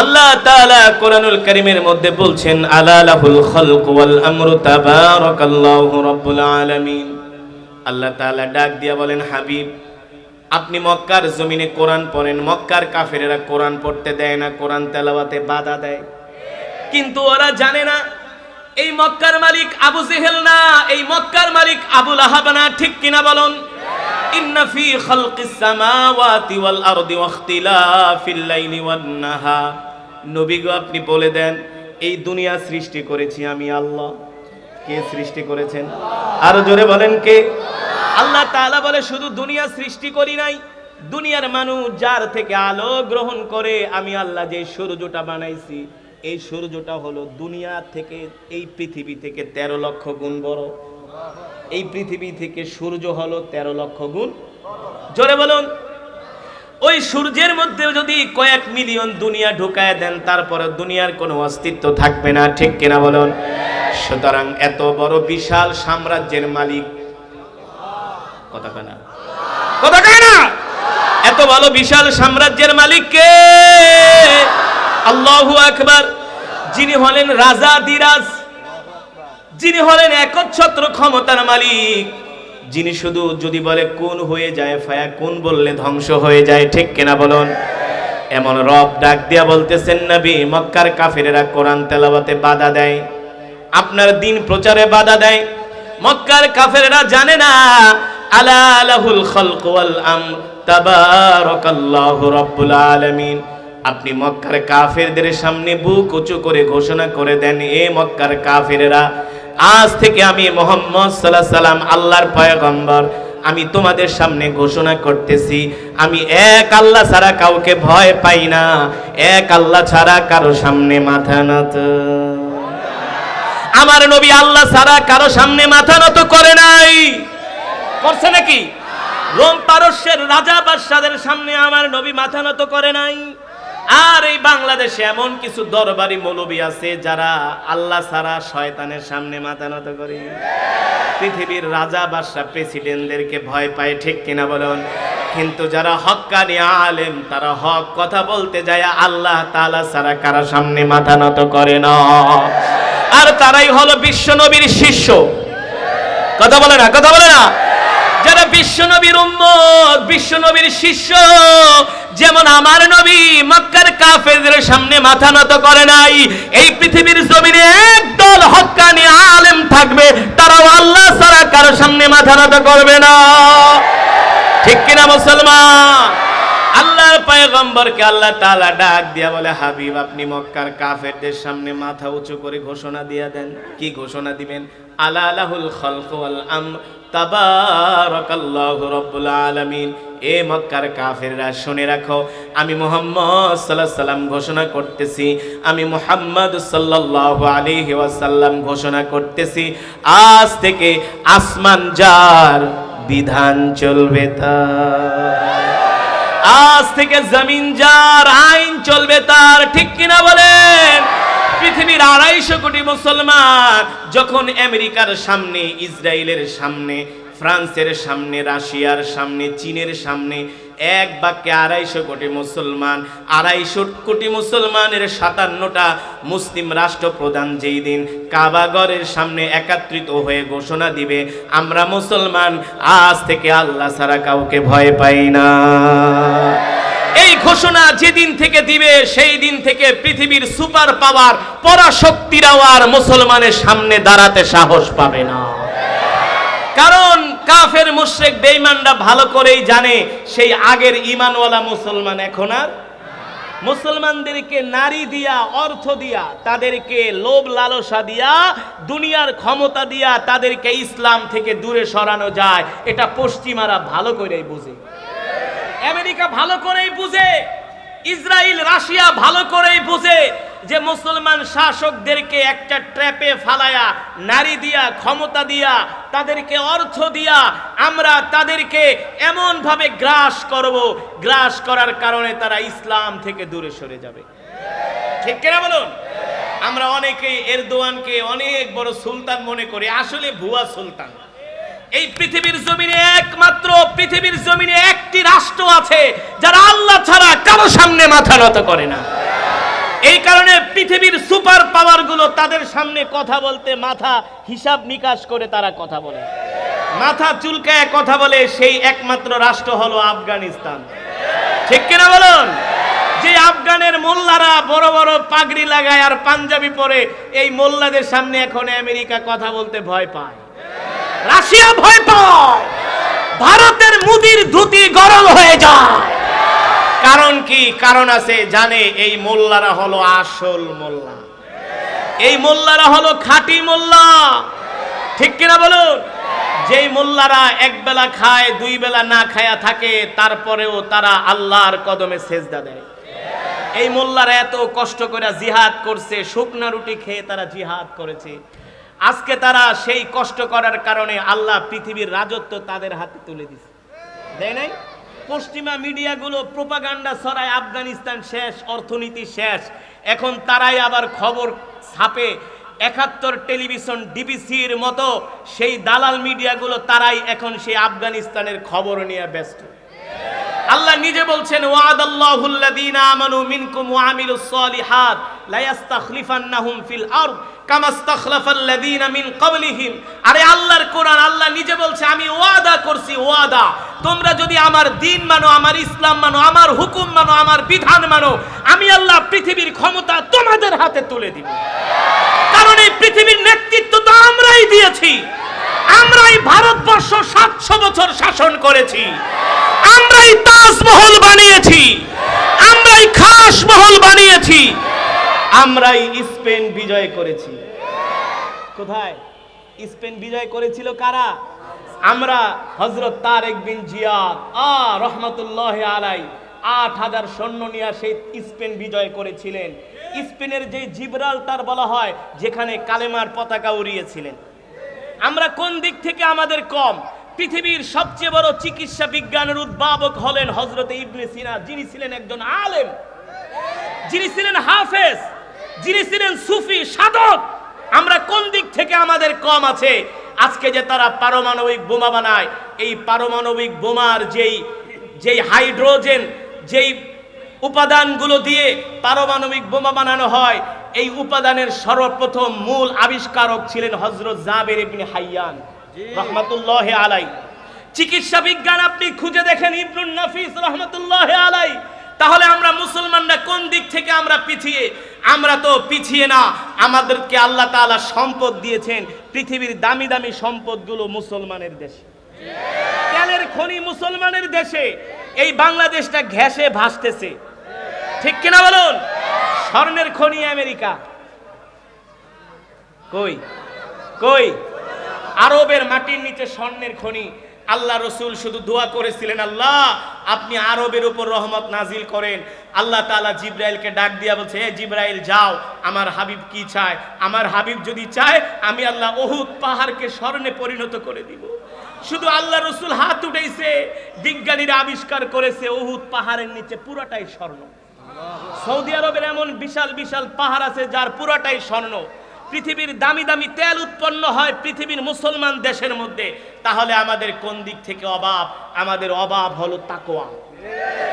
আল্লাহ তাআলা কোরআনুল কারীমের মধ্যে বলছেন, আলা লাহুল খালক ওয়াল আমরু তাবারাকাল্লাহু রাব্বুল আলামিন। আল্লাহ তাআলা ডাক দিয়া বলেন, হাবিব, আপনি মক্কার জমিনে কোরআন পড়েন, মক্কার কাফেরেরা কোরআন পড়তে দেয় না, কোরআন তেলাওয়াতে বাধা দেয়। কিন্তু ওরা জানে না, এই মক্কার মালিক আবু জেহেল না, এই মক্কার মালিক আবুল আহাব না। ঠিক কিনা বলুন? ইন্না ফি খালকিস সামাওয়াতি ওয়াল আরদি ওয়াখতিলাফিল লাইলি ওয়ান নাহার। নবী গো আপনি বলে দেন, এই দুনিয়া সৃষ্টি করেছি আমি আল্লাহ। কে সৃষ্টি করেছেন? আরও জোরে বলেন কে? আল্লাহ তাআলা বলে, শুধু দুনিয়া সৃষ্টি করি নাই, দুনিয়ার মানুষ যার থেকে আলো গ্রহণ করে, আমি আল্লাহ যে সূর্যটা বানাইছি, এই সূর্যটা হলো দুনিয়া থেকে, এই পৃথিবী থেকে তেরো লক্ষ গুণ বড়। এই পৃথিবী থেকে সূর্য হলো তেরো লক্ষ গুণ। জোরে বলুন। ওই সূর্যের মধ্যে যদি কয়েক মিলিয়ন দুনিয়া ঢুকায় দেন, তারপরে দুনিয়ার কোনো অস্তিত্ব থাকবে না। ঠিক কিনা বলুন? সুতরাং এত বড় বিশাল সাম্রাজ্যের মালিক কথা কয় না? কথা কয় না? এত ভালো বিশাল সাম্রাজ্যের মালিক কে? আল্লাহু আকবার। যিনি হলেন রাজা দিরাজ। যিনি হলেন একচ্ছত্র ক্ষমতার মালিক। যিনি শুধু যদি বলে, কোন হয়ে যায় ফায়া, কোন বললে ধ্বংস হয়ে যায়? ঠিক কিনা বলুন? এমন রব ডাক দিয়া বলতেছেন, নবী, মক্কার কাফেরেরা কোরআন তেলাওয়াতে বাধা দেয়। আপনার দিন প্রচারে বাধা দেয়। মক্কার কাফেরেরা জানে না, আলা লাহুল খালক ওয়াল আমর তাবারাকাল্লাহু রাব্বুল আলামিন। আপনি মক্কার কাফেরদের সামনে বুক উঁচু করে ঘোষণা করে দেন, এ মক্কার কাফেরেরা আজ থেকে আমি মোহাম্মদ সাল্লাহ সাল্লাম আল্লাহর পয়গম্বর। আমি তোমাদের সামনে ঘোষণা করতেছি, আমি এক আল্লাহ ছাড়া কাউকে ভয় পাই না, এক আল্লাহ ছাড়া কারও সামনে মাথা নত। আমার নবী আল্লাহ ছাড়া কারও সামনে মাথা নত করে নাই। করছে নাকি? রোম পারস্যের রাজা বাদশাদের সামনে আমার নবী মাথা নত করে নাই। আর এই বাংলাদেশে এমন কিছু দরবারি মৌলবি আছে যারা আল্লাহ ছাড়া শয়তানের সামনে মাথা নত করে। পৃথিবীর রাজা বাদশা প্রেসিডেন্টদেরকে ভয় পায়, ঠিক কিনা বলুন? কিন্তু যারা হক্কানি আলেম, তারা হক কথা বলতে যায়, আল্লাহ তাআলা ছাড়া কারও সামনে মাথা নত করে না। আর তারাই হলো বিশ্ব নবীর শিষ্য। কথা বলে না, কথা বলে না? যারা বিশ্ব নবীর উম্মত বিশ্ব নবীর শিষ্য, যেমন আমার নবী মক্কার কাফেরদের সামনে মাথা নত করে নাই, এই পৃথিবীর জমিনে একদল হক্কানি আলেম থাকবে, তারাও আল্লাহ ছাড়া কারও সামনে মাথা নত করবে না। ঠিক কিনা মুসলমান? আল্লাহর পয়গম্বরকে আল্লাহ তাআলা ডাক দিয়া বলে, হাবিব, আপনি মক্কার কাফেরদের সামনে মাথা উঁচু করে ঘোষণা দিয়া দেন। কি ঘোষণা দিবেন? আলা লাহুল খালকু ওয়াল আমর। তাবারাকাল্লাহু রাব্বুল আলামিন। এ মক্কার কাফেররা শুনে রাখো, আমি মুহাম্মদ সাল্লাল্লাহু সাল্লাম ঘোষণা করতেছি, আমি মুহাম্মদ সাল্লাল্লাহু আলাইহি ওয়াসাল্লাম ঘোষণা করতেছি, আজ থেকে আসমান যার বিধান চলবে তার। আজ থেকে জমিন যার আইন চলবে তার, ঠিক কিনা বলেন? পৃথিবীর আড়াইশো কোটি মুসলমান যখন আমেরিকার সামনে, ইসরায়েলের সামনে, ফ্রান্সের সামনে, রাশিয়ার সামনে, চীনের সামনে এক বাক্যে আড়াইশো কোটি মুসলমান, আড়াইশো কোটি মুসলমানের সাতান্নটা মুসলিম রাষ্ট্রপ্রধান যেই দিন কাবাগরের সামনে একাত্রিত হয়ে ঘোষণা দিবে, আমরা মুসলমান, আজ থেকে আল্লাহ ছাড়া কাউকে ভয় পাই না। এই ঘোষণা যেদিন থেকে দিবে, সেই দিন থেকে পৃথিবীর সুপার পাওয়ার পরাশক্তিরাও আর মুসলমানের সামনে দাঁড়াতে সাহস পাবে না। কারণ কাফের মুশরিক বেঈমানরা ভালো করেই জানে, সেই আগের ঈমানওয়ালা মুসলমান এখন আর মুসলমানদেরকে নারী দিয়া, অর্থ দিয়া, তাদেরকে লোভ লালসা দিয়া, দুনিয়ার ক্ষমতা দিয়া তাদেরকে ইসলাম থেকে দূরে সরানো যায়, এটা পশ্চিমারা ভালো করেই বুঝে। আমেরিকা ভালো করেই বুঝে, ইসরায়েল, রাশিয়া ভালো করেই বুঝে যে মুসলমান শাসকদেরকে একটা ট্র্যাপে ফালায়া, নারী দিয়া, ক্ষমতা দিয়া, তাদেরকে অর্থ দিয়া আমরা তাদেরকে এমন ভাবে গ্রাস করব। গ্রাস করার কারণে তারা ইসলাম থেকে দূরে সরে যাবে। ঠিক কিনা বলুন? আমরা অনেকে এরদোয়ানকে অনেক বড় সুলতান মনে করি, আসলে ভুয়া সুলতান। এই পৃথিবীর জমিনে একমাত্র, পৃথিবীর জমিনে একটি রাষ্ট্র আছে, যারা আল্লাহ ছাড়া কারও সামনে মাথা নত করে না। এই কারণে পৃথিবীর সুপার পাওয়ারগুলো তাদের সামনে কথা বলতে, মাথা হিসাব নিকাশ করে তারা কথা বলে। মাথা চুলকায় কথা বলে, সেই একমাত্র রাষ্ট্র হলো আফগানিস্তান। ঠিক কিনা বলুন? যে আফগানের মোল্লারা বড় বড় পাগড়ি লাগায় আর পাঞ্জাবি পরে, এই মোল্লাদের সামনে এখন আমেরিকা কথা বলতে ভয় পায়। রাশিয়া ভয় পায় ভারতের মুদির ধুতি গরম হয়ে যায়। কারণ কি? কারণ আছে, জানে, এই মোল্লারা হলো আসল মোল্লা। এই মোল্লারা হলো খাঁটি মোল্লা। ঠিক কিনা বলুন? যেই মোল্লারা এক বেলা খায় দুই বেলা না খায়া থাকে, তারপরেও তারা আল্লাহর কদমে সেজদা দেয়। এই মোল্লারা এত কষ্ট করে জিহাদ করছে, শুকনা রুটি খেয়ে তারা জিহাদ করেছে। আজকে তারা সেই কষ্ট করার কারণে আল্লাহ পৃথিবীর রাজত্ব তাদের হাতে তুলে দিছে। দেয় নাই? পশ্চিমা মিডিয়াগুলো প্রোপাগান্ডা ছড়ায়, আফগানিস্তান শেষ, অর্থনীতি শেষ। এখন তারাই আবার খবর ছাপে। একাত্তর টেলিভিশন ডিবিসির মতো সেই দালাল মিডিয়াগুলো তারাই এখন সেই আফগানিস্তানের খবর নিয়ে ব্যস্ত। আল্লাহ নিজে বলছেন ওয়াদাল্লাহুল্লাযীনা আমানু মিনকুম ওয়া আমিলুস সালিহাত লা ইস্তাখলিফান্নাহুম ফিল আরদ। আরে আল্লাহর কোরআন, আল্লাহ নিজে বলছে, আমি ওয়াদা করছি, ওয়াদা। তোমরা যদি আমার দিন মানো, আমার ইসলাম মানো, আমার হুকুম মানো, আমার বিধান মানো, আমি আল্লাহ পৃথিবীর ক্ষমতা তোমাদের হাতে তুলে দিব। কারণ এই পৃথিবীর নেতৃত্ব তো আমরাই দিয়েছি। আমরাই ভারতবর্ষ সাতশো বছর শাসন করেছি। আমরাই তাজমহল বানিয়েছি। আমরাই খাস মহল বানিয়েছি। আমরাই স্পেন বিজয় করেছি। কোথায়? স্পেন বিজয় করেছিল কারা? আমরা হজরত তারেক বিন জিয়াদ। আ, রহমতুল্লাহ আলাই আট হাজার সৈন্য নিয়ে সেই স্পেন বিজয় করেছিলেন। স্পেনের যে জিব্রাল্টার বলা হয়, যেখানে কালেমার পতাকা উড়িয়েছিলেন। আমরা কোন দিক থেকে আমাদের কম? পৃথিবীর সবচেয়ে বড় চিকিৎসা বিজ্ঞানের উদ্ভাবক হলেন হজরত ইবনে সিনা, যিনি ছিলেন একজন আলেম। যিনি ছিলেন হাফেজ। যিনি ছিলেন সুফি সাধক আমরা কোন দিক থেকে আমাদের কম আছে? আজকে যে তারা পারমাণবিক বোমা বানায় এই পারমাণবিক বোমার যেই যেই হাইড্রোজেন যেই উপাদানগুলো দিয়ে পারমাণবিক বোমা বানানো হয় এই উপাদানের সর্বপ্রথম মূল আবিষ্কারক ছিলেন হজরত জাবের ইবনে হাইয়ান রহমাতুল্লাহ আলাই। চিকিৎসা বিজ্ঞান আপনি খুঁজে দেখেন ইবনুন নাফিস রহমতুল্লাহ আলাই। তাহলে আমরা মুসলমানরা কোন দিক থেকে আমরা পিছিয়ে? আমরা তো পিছিয়ে না। আমাদেরকে আল্লাহ তাআলা সম্পদ দিয়েছেন পৃথিবীর দামি দামি সম্পদগুলো মুসলমানের দেশে। তেলের খনি মুসলমানের দেশে। এই বাংলাদেশটা ঘ্যাসে ভাসতেছে। ঠিক কিনা বলুন? স্বর্ণের খনি আমেরিকা। কই? কই? আরবের মাটির নিচে স্বর্ণের খনি। আল্লাহ রসুল শুধু দোয়া করেছিলেন, আল্লাহ, আপনি আরবের উপর রহমত নাজিল করেন। আল্লাহ তাআলা জিব্রাইলকে ডাক দিয়া বলছে, হে জিব্রাইল, যাও, আমার হাবিব কি চায়? আমার হাবিব যদি চায়, আমি আল্লাহ ওহুদ পাহাড়কে স্বর্ণে পরিণত করে দিব। শুধু আল্লাহ রসুল হাত উঠেছে বিজ্ঞানীরা আবিষ্কার করেছে ওহুদ পাহাড়ের নিচে পুরাটাই স্বর্ণ। সৌদি আরবের এমন বিশাল বিশাল পাহাড় আছে, যার পুরাটাই স্বর্ণ। পৃথিবীর দামি দামি তেল উৎপন্ন হয় পৃথিবীর মুসলমান দেশের মধ্যে, তাহলে আমাদের কোন দিক থেকে অভাব? আমাদের অভাব হলো তাকোয়া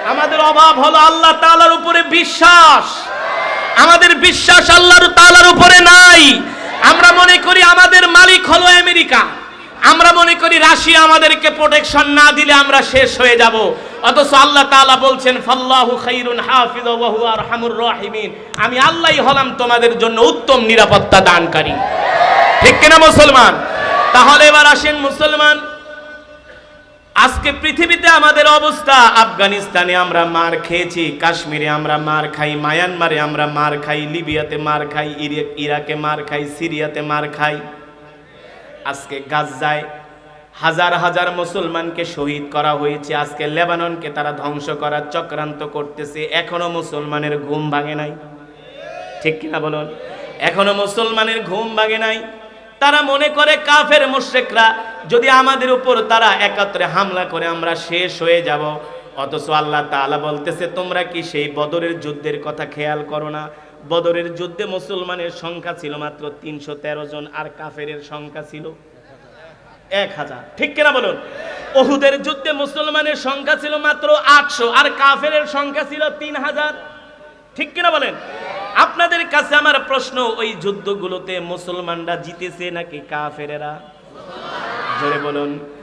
আমাদের অভাব হলো আল্লাহ তালার উপরে বিশ্বাস। আমাদের বিশ্বাস আল্লাহর তালার উপরে নাই। আমরা মনে করি আমাদের মালিক হলো আমেরিকা। আমরা মনে করি রাশিয়া আমাদেরকে প্রোটেকশন না দিলে আমরা শেষ হয়ে যাব। অথচ আল্লাহ তাআলা বলছেন, ফাল্লাহু খাইরুন হাফিজ ওয়া হুয়া আরহামুর রাহিমিন। আমি আল্লাহই হলাম তোমাদের জন্য উত্তম নিরাপত্তা দানকারী। ঠিক কিনা মুসলমান? তাহলে এবার আসেন মুসলমান, আজকে পৃথিবীতে আমাদের অবস্থা, আফগানিস্তানে আমরা মার খেয়েছি, কাশ্মীরে আমরা মার খাই, মায়ানমারে আমরা মার খাই, লিবিয়াতে মার খাই ইরাকে মার খাই, সিরিয়াতে মার খাই। আজকে গাজায় হাজার হাজার মুসলমানকে শহীদ করা হয়েছে। আজকে লেবাননকে তারা ধ্বংস করার চক্রান্ত করতেছে। এখনও মুসলমানের ঘুম ভাঙে নাই। ঠিক কিনা বলুন? এখনও মুসলমানের ঘুম ভাঙে নাই। তারা মনে করে কাফের মুশরিকরা, যদি আমাদের উপর তারা একত্রে হামলা করে, আমরা শেষ হয়ে যাব। অথচ আল্লাহ তাআলা বলতেছে, তোমরা কি সেই বদরের যুদ্ধের কথা খেয়াল করো না? বদরের যুদ্ধে মুসলমানের সংখ্যা ছিল মাত্র তিনশো তেরো জন, আর কাফেরের সংখ্যা ছিল এক হাজার। ঠিক কিনা বলুন? ওহুদের যুদ্ধে মুসলমানের সংখ্যা ছিল মাত্র আটশো, আর কাফের সংখ্যা ছিল তিন হাজার। ঠিক কিনা বলেন? আপনাদের কাছে আমার প্রশ্ন, ওই যুদ্ধগুলোতে মুসলমানরা জিতেছে নাকি কাফেরেরা? জোরে বলুন।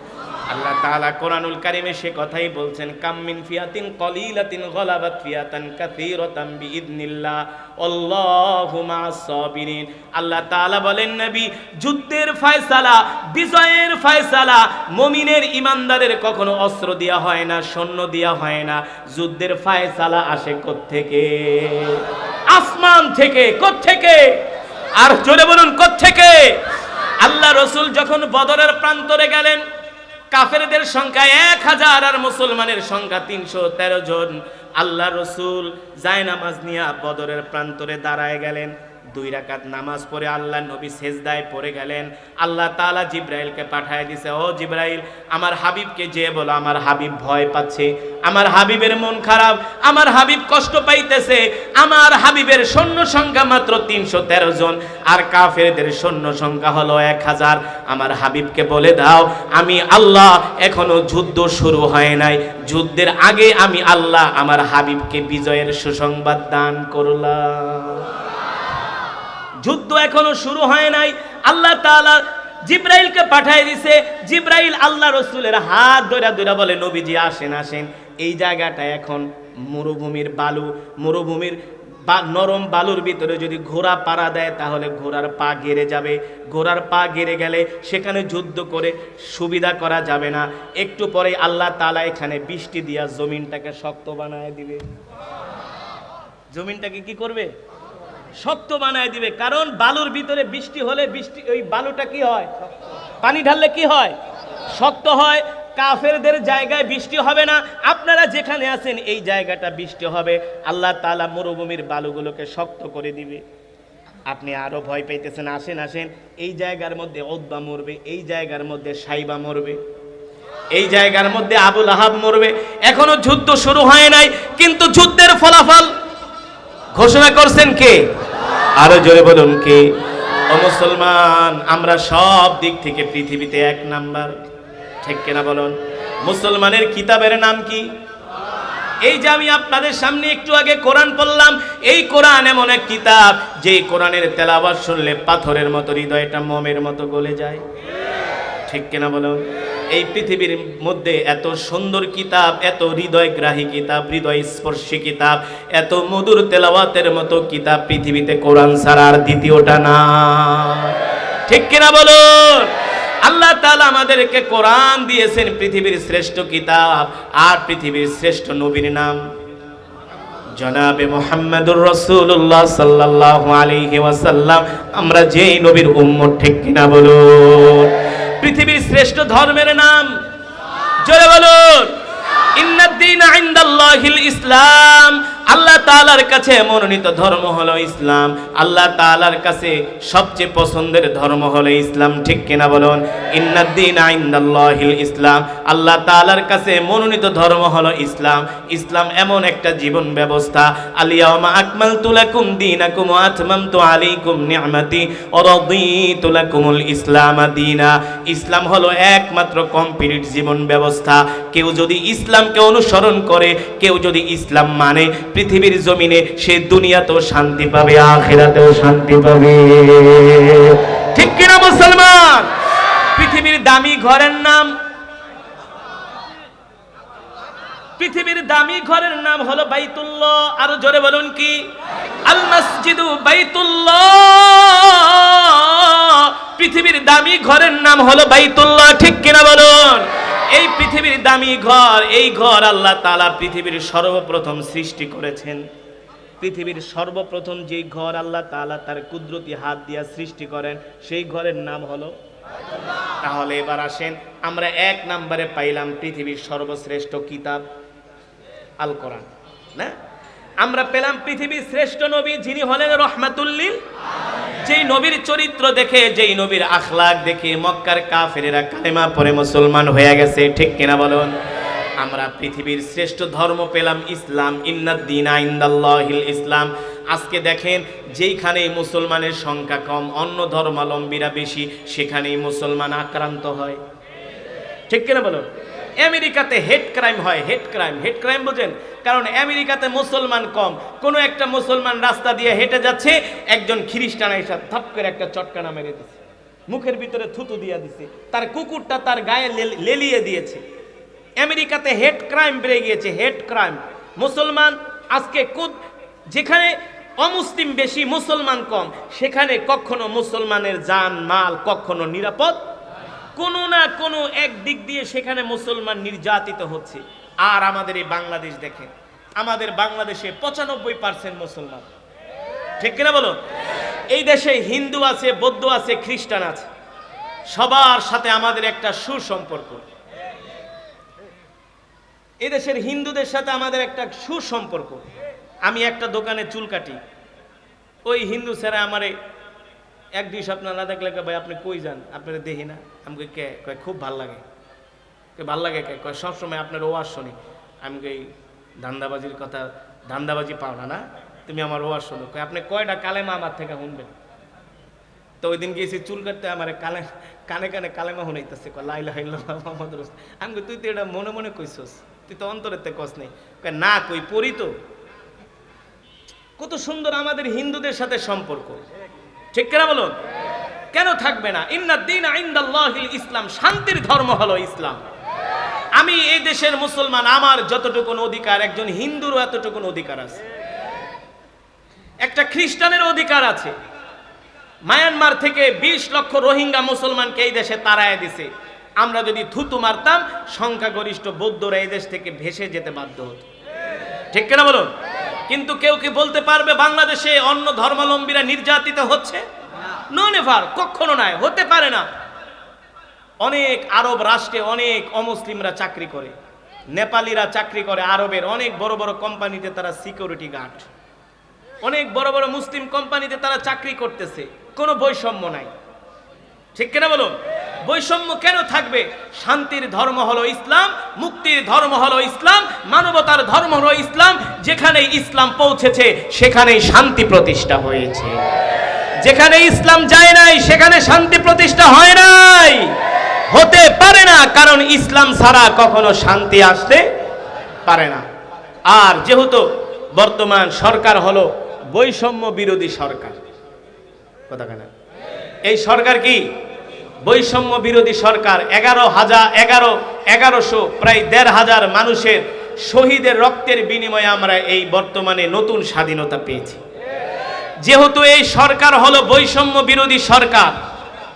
আল্লাহ তাআলা কোরআনুল কারিমে সে কথাই বলছেন কাম্মিন ফিয়াতিন কলিলাতিন গলাবাত ফিয়াতান কাসীরাতাম বিইذنিল্লাহ আল্লাহু মা'আস সাবিরিন। আল্লাহ তাআলা বলেন, নবী, যুদ্ধের ফয়সালা, বিজয়ের ফয়সালা, মুমিনের ইমানদারের কখনো অস্ত্র দেয়া হয় না, সৈন্য দেয়া হয় না। যুদ্ধের ফয়সালা আসে কোত্থেকে? আসমান থেকে, কোত্থেকে? আর জোরে বলুন, কোত্থেকে? আল্লাহ রসুল যখন বদরের প্রান্তরে গেলেন কাফেরদের সংখ্যা এক হাজার আর মুসলমানের সংখ্যা তিনশো তেরো জন। আল্লাহ রসুল জায়নামাজ নিয়া বদরের প্রান্তরে দাঁড়ায় গেলেন। দুই রাকাত নামাজ পড়ে আল্লাহ নবী সেজদায় পড়ে গেলেন। আল্লাহ তালা জিব্রাইলকে পাঠায় দিছে, ও জিব্রাইল, আমার হাবিবকে যে বলো, আমার হাবিব ভয় পাচ্ছে, আমার হাবিবের মন খারাপ, আমার হাবিব কষ্ট পাইতেছে, আমার হাবিবের সৈন্য সংখ্যা মাত্র তিনশো তেরো জন, আর কাফেরদের সৈন্য সংখ্যা হলো এক হাজার। আমার হাবিবকে বলে দাও, আমি আল্লাহ এখনও যুদ্ধ শুরু হয় নাই। যুদ্ধের আগে আমি আল্লাহ আমার হাবিবকে বিজয়ের সুসংবাদ দান করলাম। যুদ্ধ এখনও শুরু হয় নাই। আল্লাহ তাআলা জিব্রাইলকে পাঠিয়ে দিছে। জিব্রাইল আল্লাহ রসুলের হাত ধরে ধরে বলে, নবীজি, আসেন আসেন। এই জায়গাটা এখন মরুভূমির বালু। মরুভূমির বা নরম বালুর ভিতরে যদি ঘোড়া পাড়া দেয়, তাহলে ঘোড়ার পা গেড়ে যাবে। ঘোড়ার পা গেড়ে গেলে সেখানে যুদ্ধ করে সুবিধা করা যাবে না। একটু পরে আল্লাহ তালা এখানে বৃষ্টি দিয়া জমিনটাকে শক্ত বানায় দিবে। জমিনটাকে কি করবে? শক্ত বানায় দিবে। কারণ বালুর ভিতরে বৃষ্টি হলে বৃষ্টি, ওই বালুটা কি হয়? পানি ঢাললে কি হয়? শক্ত হয়। কাফেরদের জায়গায় বৃষ্টি হবে না। আপনারা যেখানে আছেন, এই জায়গাটা বৃষ্টি হবে। আল্লাহ তালা মরুভূমির বালুগুলোকে শক্ত করে দিবে। আপনি আরও ভয় পাইতেছেন, আসেন আসেন। এই জায়গার মধ্যে ওদ্বা মরবে, এই জায়গার মধ্যে সাইবা মরবে। এই জায়গার মধ্যে আবুল আহাব মরবে। এখনও যুদ্ধ শুরু হয় নাই, কিন্তু যুদ্ধের ফলাফল ঘোষণা করছেন কে? আরও জোরে বলুন কে? ও মুসলমান, আমরা সব দিক থেকে পৃথিবীতে এক নাম্বার। ঠিক কিনা বলুন? মুসলমানের কিতাবের নাম কি? এই যে আমি আপনাদের সামনে একটু আগে কোরআন পড়লাম, এই কোরআন এমন এক কিতাব যে কোরআনের তেলাওয়াত শুনলে পাথরের মতো হৃদয়টা মমের মতো গলে যায়। ঠিক কিনা বলুন? এই পৃথিবীর মধ্যে এত সুন্দর কিতাব, এত হৃদয়গ্রাহী কিতাব হৃদয় স্পর্শী কিতাব, এত মধুর তেলাওয়াতের মতো কিতাব পৃথিবীতে কোরআন ছাড়া আর দ্বিতীয়টা না। ঠিক কিনা বলুন? আল্লাহ তাআলা আমাদেরকে কোরআন দিয়েছেন পৃথিবীর শ্রেষ্ঠ কিতাব আর পৃথিবীর শ্রেষ্ঠ নবীর নাম। জনাবে মোহাম্মদুর রসুল্লাহ সাল্লাল্লাহু আলাইহি ওয়াসাল্লাম। আমরা যেই নবীর উম্মত, ঠিক কিনা বলুন? পৃথিবীর শ্রেষ্ঠ ধর্মের নাম। জোরে বলুন। ইসলাম। আল্লাহ তাআলার কাছে মনোনীত ধর্ম হলো ইসলাম। আল্লাহ তাআলার কাছে সবচেয়ে পছন্দের ধর্ম হলো ইসলাম। ঠিক কিনা বলুন? ইন্নাদ্দিন ইনদাল্লাহিল ইসলাম। আল্লাহ তাআলার কাছে মনোনীত ধর্ম হলো ইসলাম। ইসলাম এমন একটা জীবন ব্যবস্থা। আলিয়াউমা আকমালতু লাকুম দীনাকুম ওয়া আতমামতু আলাইকুম নি'মাতি ওয়া রাদিতু লাকুমুল ইসলাম দীনা। ইসলাম হলো একমাত্র কমপ্লিট জীবন ব্যবস্থা। কেউ যদি ইসলামকে অনুসরণ করে, কেউ যদি ইসলাম মানে পৃথিবীর জমিনে সে দুনিয়াতেও শান্তি পাবে, আখেরাতেও শান্তি পাবে। ঠিক কিনা মুসলমান? পৃথিবীর দামি ঘরের নাম পৃথিবীর দামি ঘরের নাম হলো বাইতুল্লাহ। আরও জোরে বলুন কি? আল মসজিদু বাইতুল্লাহ। পৃথিবীর দামি ঘরের নাম হলো বাইতুল্লাহ। ঠিক কিনা বলুন? এই পৃথিবীর দামি ঘর, এই ঘর আল্লাহ তালা পৃথিবীর সর্বপ্রথম সৃষ্টি করেছেন। পৃথিবীর সর্বপ্রথম যেই ঘর আল্লাহ তালা তার কুদরতি হাত দিয়া সৃষ্টি করেন, সেই ঘরের নাম হলো তাহলে এবার আসেন, আমরা এক নম্বরে পাইলাম পৃথিবীর সর্বশ্রেষ্ঠ কিতাব আল কোরআন না? আমরা পেলাম পৃথিবীর শ্রেষ্ঠ নবী যিনি হলেন রহমাতুল্লিল যেই নবীর চরিত্র দেখে, যেই নবীর আখলাক দেখে মক্কার কাফেরেরা কালেমা পরে মুসলমান হয়ে গেছে, ঠিক কিনা বলুন? আমরা পৃথিবীর শ্রেষ্ঠ ধর্ম পেলাম ইসলাম ইন্নাদ্দিন ইন্দাল্লাহিল ইসলাম। আজকে দেখেন, যেইখানেই মুসলমানের সংখ্যা কম, অন্য ধর্মাবলম্বীরা বেশি, সেখানেই মুসলমান আক্রান্ত হয়। ঠিক কিনা বলুন? আমেরিকাতে হেড ক্রাইম হয়, হেড ক্রাইম হেড ক্রাইম বোঝেন? কারণ আমেরিকাতে মুসলমান কম। কোনো একটা মুসলমান রাস্তা দিয়ে হেঁটে যাচ্ছে, একজন খ্রিস্টান এসে থাপ করে একটা চটকানা মেরে দিছে। মুখের ভিতরে থুতু দিয়ে দিছে। তার কুকুরটা তার গায়ে লেলিয়ে দিয়েছে। আমেরিকাতে হেড ক্রাইম বেড়ে গিয়েছে, হেড ক্রাইম। মুসলমান আজকে কুদ যেখানে অমুসলিম বেশি, মুসলমান কম, সেখানে কখনো মুসলমানের যান মাল কখনো নিরাপদ কোনো না কোনো এক দিক দিয়ে সেখানে মুসলমান নির্যাতিত হচ্ছে। আর আমাদের এই বাংলাদেশ দেখেন, আমাদের বাংলাদেশে পঁচানব্বই পার্সেন্ট মুসলমান। ঠিক কিনা বলো? এই দেশে হিন্দু আছে, বৌদ্ধ আছে, খ্রিস্টান আছে। সবার সাথে আমাদের একটা সুসম্পর্ক। এদেশের হিন্দুদের সাথে আমাদের একটা সুসম্পর্ক। আমি একটা দোকানে চুল কাটি। ওই হিন্দু স্যারা আমারে এক দুই সপ্তাহ না দেখলে ভাই আপনি কই যান? আপনারা দেখি না। আমি কই, কে? কয় খুব ভালো লাগে। কে ভালো লাগে কে? কয় সবসময় আপনার ওয়াজ শুনি। আমি কই ধান্দাবাজির কথা ধান্দাবাজি পাও না না? তুমি আমার ওয়াজ শোনো। কয় আপনি কয়টা কালেমা আমার থেকে শুনবেন? তো ওই দিন গিয়েছি চুল কাটতে আমার কানে কানে কানে কালেমা শুনাইতেছে কয় লাইলা হাইল্লাহ মোহাম্মদ রসুল আমি তুই তো এটা মনে মনে কইছস তুই তো অন্তরেতে কস নেই। না কই পড়ি তো। কত সুন্দর আমাদের হিন্দুদের সাথে সম্পর্ক। ঠিক কেনা বলুন? কেন থাকবে না? ইন্নাদ্দিন আইন্দাল্লাহিল ইসলাম, শান্তির ধর্ম হলো ইসলাম। আমি এই দেশের মুসলমান, আমার যতটুকুন অধিকার, একজন হিন্দুরও এতটুকুন অধিকার আছে। একটা খ্রিস্টানের অধিকার আছে। মায়ানমার থেকে ২০ লক্ষ রোহিঙ্গা মুসলমানকে এই দেশে তাড়ায় দিছে। আমরা যদি থুতু মারতাম, সংখ্যাগরিষ্ঠ বৌদ্ধরা এই দেশ থেকে ভেসে যেতে বাধ্য হতো। ঠিক কিনা বলুন? কিন্তু কেউ কি বলতে পারবে বাংলাদেশে অন্য ধর্মাবলম্বীরা নির্যাতিত হচ্ছে? নেভার কখনো নয় হতে পারে না। অনেক আরব রাষ্ট্রে অনেক অমুসলিমরা চাকরি করে। নেপালিরা চাকরি করে আরবের অনেক বড় বড় কোম্পানিতে তারা সিকিউরিটি গার্ড অনেক বড় বড় মুসলিম কোম্পানিতে তারা চাকরি করতেছে, কোনো বৈষম্য নাই। ঠিক কিনা বলুন? বৈষম্য কেন থাকবে? শান্তির ধর্ম হলো ইসলাম, মুক্তির ধর্ম হলো ইসলাম, মানবতার ধর্ম হলো ইসলাম যেখানে ইসলাম পৌঁছেছে, সেখানেই শান্তি প্রতিষ্ঠা হয়েছে। যেখানে ইসলাম যায় নাই, সেখানে শান্তি প্রতিষ্ঠা হয় নাই। হতে পারে না, কারণ ইসলাম ছাড়া কখনো শান্তি আসতে পারে না। আর যেহেতু বর্তমান সরকার হলো বৈষম্য বিরোধী সরকার, কথা এই সরকার কি? বৈষম্য বিরোধী সরকার এগারো হাজার, এগারো, এগারোশো, প্রায় দেড় হাজার মানুষের শহীদের রক্তের বিনিময়ে আমরা এই বর্তমানে নতুন স্বাধীনতা পেয়েছি। যেহেতু এই সরকার হলো বৈষম্য বিরোধী সরকার,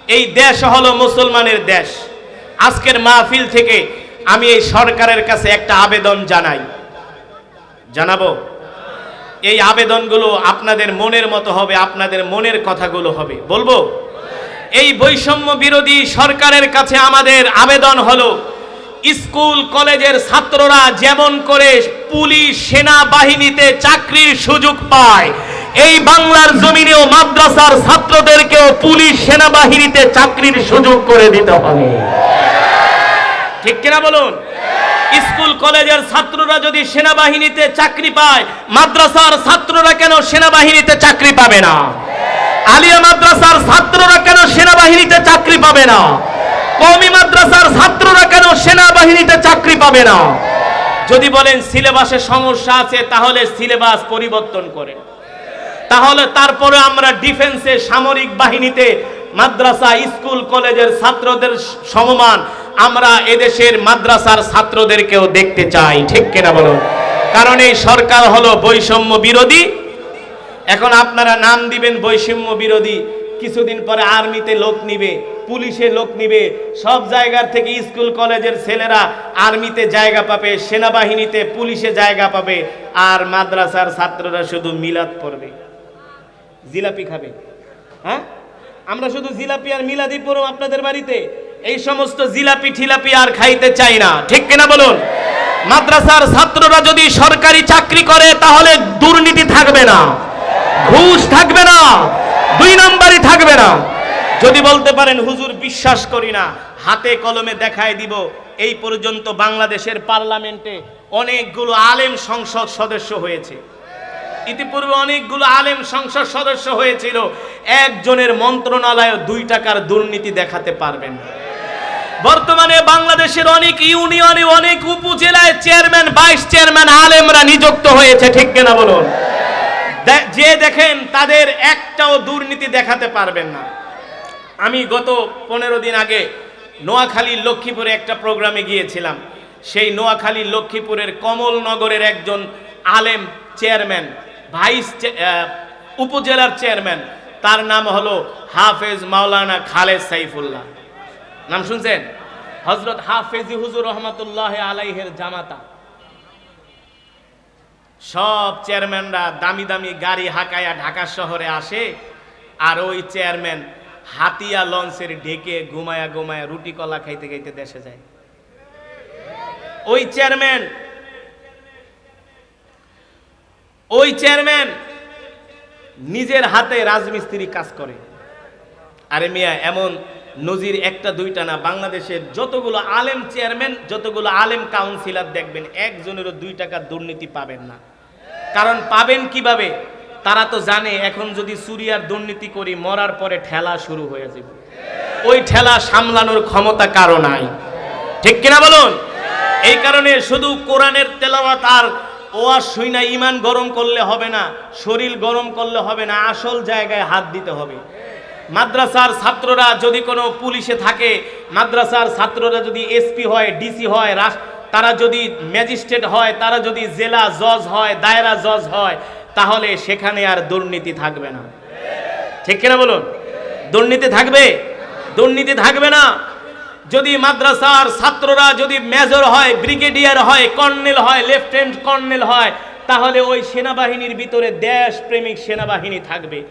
এই দেশ হলো মুসলমানের দেশ। আজকের মাহফিল থেকে আমি এই সরকারের কাছে একটা আবেদন জানাই। জানাব? এই আবেদনগুলো আপনাদের মনের মতো হবে, আপনাদের মনের কথাগুলো হবে। বলব? এই বৈষম্য বিরোধী সরকারের কাছে আমাদের আবেদন হলো, স্কুল, কলেজের ছাত্ররা যেমন করে পুলিশ, সেনাবাহিনীতে চাকরির সুযোগ পায়, এই বাংলার জমিনেও মাদ্রাসার ছাত্রদেরকেও পুলিশ, সেনাবাহিনীতে চাকরির সুযোগ করে দিতে হবে। ঠিক কিনা বলুন? স্কুল, কলেজের ছাত্ররা যদি সেনাবাহিনীতে চাকরি পায়, মাদ্রাসার ছাত্ররা কেন সেনাবাহিনীতে চাকরি পাবে না? আলিয়া মাদ্রাসার ছাত্ররা কেন সেনাবাহিনীতে চাকরি পাবে না? কমি মাদ্রাসার ছাত্ররা কেন সেনাবাহিনীতে চাকরি পাবে না? যদি বলেন সিলেবাসে সমস্যা আছে, তাহলে সিলেবাস পরিবর্তন করে তাহলে তারপরে আমরা ডিফেন্সে, সামরিক বাহিনীতে, মাদ্রাসা, স্কুল, কলেজের ছাত্রদের সমমান আমরা এদেশের মাদ্রাসার ছাত্রদেরকেও দেখতে চাই। ঠিক কিনা বলুন? কারণ এই সরকার হলো বৈষম্য বিরোধী এখন আপনারা নাম দিবেন বৈষম্য বিরোধী। কিছুদিন পরে আর্মিতে লোক নিবে, পুলিশে লোক নিবে। সব জায়গার থেকে স্কুল, কলেজের ছেলেরা আর্মিতে জায়গা পাবে, সেনাবাহিনীতে পুলিশে জায়গা পাবে, আর মাদ্রাসার ছাত্ররা শুধু মিলাদ পড়বে। জিলাপি খাবে। হ্যাঁ? আমরা শুধু জিলাপি আর মিলাদি পড়ব আপনাদের বাড়িতে। এই সমস্ত জিলাপি, ঠিলাপি আর খাইতে চাই না। ঠিক কিনা বলুন? মাদ্রাসার ছাত্ররা যদি সরকারি চাকরি করে, তাহলে দুর্নীতি থাকবে না। ঘুষ থাকবে না, দুই নাম্বারই থাকবে না। যদি বলতে পারেন, হুজুর, বিশ্বাস করি না, হাতে কলমে দেখায় দিব, এই পর্যন্ত বাংলাদেশের পার্লামেন্টে অনেকগুলো আলেম সংসদ সদস্য হয়েছে। ইতিপূর্বে অনেকগুলো আলেম সংসদ সদস্য হয়েছিল, একজনের মন্ত্রণালয়ে দুই টাকার দুর্নীতি দেখাতে পারবেন বর্তমানে বাংলাদেশের অনেক ইউনিয়নে অনেক উপজেলায় চেয়ারম্যান, ভাইস চেয়ারম্যান আলেমরা নিযুক্ত হয়েছে, ঠিক কিনা বলুন? যে দেখেন তাদের একটাও দুর্নীতি দেখাতে পারবেন না। আমি গত পনেরো দিন আগে নোয়াখালী লক্ষ্মীপুরে একটা প্রোগ্রামে গিয়েছিলাম। সেই নোয়াখালী লক্ষ্মীপুরের কমলনগরের একজন আলেম চেয়ারম্যান, ভাইস উপজেলার চেয়ারম্যান, তার নাম হলো হাফেজ মাওলানা খালেদ সাইফুল্লাহ। নাম শুনছেন? হজরত হাফেজি হুজুর রহমতুল্লাহ আলাইহের জামাতা। সব চেয়ারম্যানরা দামি দামি গাড়ি হাঁকায়া ঢাকা শহরে আসে আর ওই চেয়ারম্যান হাতিয়া লঞ্চের ঢেকে ঘুমায়া ঘুমায়া রুটি কলা খাইতে খাইতে দেশে যায়। ওই চেয়ারম্যান ওই চেয়ারম্যান নিজের হাতে রাজমিস্ত্রি কাজ করে। আরে মিয়া, এমন নজির একটা, দুইটা না, বাংলাদেশের যতগুলো আলেম চেয়ারম্যান, যতগুলো আলেম কাউন্সিলর দেখবেন, একজনেরও দুই টাকার দুর্নীতি পাবেন না। কারণ পাবেন কীভাবে? তারা তো জানে, এখন যদি সুরিয়ার দুর্নীতি করি, মরার পরে ঠেলা শুরু হয়ে যাবে। ওই ঠেলা সামলানোর ক্ষমতা কারও নাই। ঠিক কিনা বলুন? এই কারণে শুধু কোরআনের তেলাওয়াত আর ওয়াজ শুইনা ইমান গরম করলে হবে না, শরীর গরম করলে হবে না, আসল জায়গায় হাত দিতে হবে। মাদ্রাসার ছাত্ররা যদি কোনো পুলিশে থাকে, মাদ্রাসার ছাত্ররা যদি এসপি হয়, ডিসি হয়, রাস- তারা যদি ম্যাজিস্ট্রেট হয়, তারা যদি জেলা জজ হয়, দায়রা জজ হয়, তাহলে সেখানে আর দুর্নীতি থাকবে না। ঠিক কিনা বলুন? দুর্নীতি থাকবে? দুর্নীতি থাকবে না। যদি মাদ্রাসার ছাত্ররা যদি মেজর হয়, ব্রিগেডিয়ার হয়, কর্নেল হয়, লেফটেন্যান্ট কর্নেল হয়, তাহলে ওই সেনাবাহিনীর ভিতরে দেশ প্রেমিক সেনাবাহিনী থাকবে।